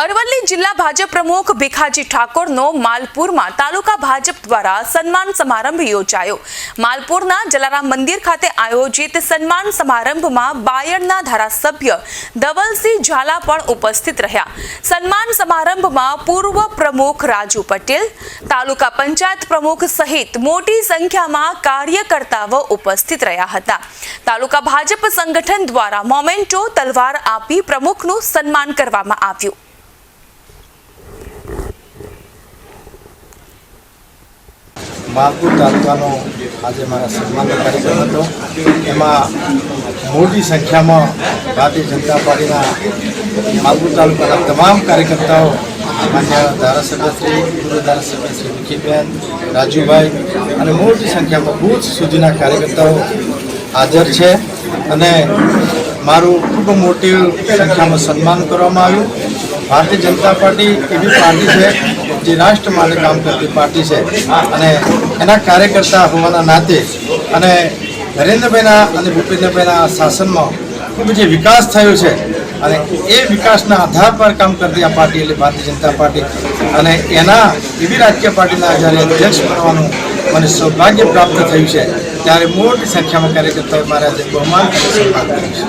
અરવલ્લી જિલ્લા ભાજપ પ્રમુખ ભીખાજી ઠાકોરનો માલપુરમાં તાલુકા ભાજપ દ્વારા સન્માન સમારંભ યોજાયો. માલપુરના જલારામ મંદિર ખાતે આયોજિત સન્માન સમારંભમાં બાયડના ધારાસભ્ય ધવલસિંહ ઝાલા પણ ઉપસ્થિત રહ્યા. સન્માન સમારંભમાં પૂર્વ પ્રમુખ રાજુ પટેલ, તાલુકા પંચાયત પ્રમુખ સહિત મોટી સંખ્યામાં કાર્યકર્તાઓ ઉપસ્થિત રહ્યા હતા. તાલુકા ભાજપ સંગઠન દ્વારા મોમેન્ટો તલવાર આપી પ્રમુખનું સન્માન કરવામાં આવ્યું. માલપુર તાલુકાનો આજે મારા સન્માનનો કાર્યક્રમ હતો. એમાં મોટી સંખ્યામાં ભારતીય જનતા પાર્ટીના માલપુર તાલુકાના તમામ કાર્યકર્તાઓ, માન્ય ધારાસભ્ય શ્રી, પૂર્વ ધારાસભ્ય શ્રી વિકીબેન રાજુભાઈ અને મોટી સંખ્યામાં બૂથ સુધીના કાર્યકર્તાઓ હાજર છે અને મારું ખૂબ મોટી સંખ્યામાં સન્માન કરવામાં આવ્યું. ભારતીય જનતા પાર્ટી એવી પાર્ટી છે જે રાષ્ટ્ર માટે કામ કરતી પાર્ટી છે. અને એના કાર્યકર્તા હોવાના નાતે અને નરેન્દ્રભાઈના અને ભૂપેન્દ્રભાઈના શાસનમાં ખૂબ જે વિકાસ થયો છે અને એ વિકાસના આધાર પર કામ કરતી આ પાર્ટી એટલે ભારતીય જનતા પાર્ટી. અને એના એવી રાજકીય પાર્ટીના જ્યારે અધ્યક્ષ બનવાનું મને સૌભાગ્ય પ્રાપ્ત થયું છે, ત્યારે મોટી સંખ્યામાં કાર્યકર્તાઓએ મારા આજે બહુમાન કર્યું છે.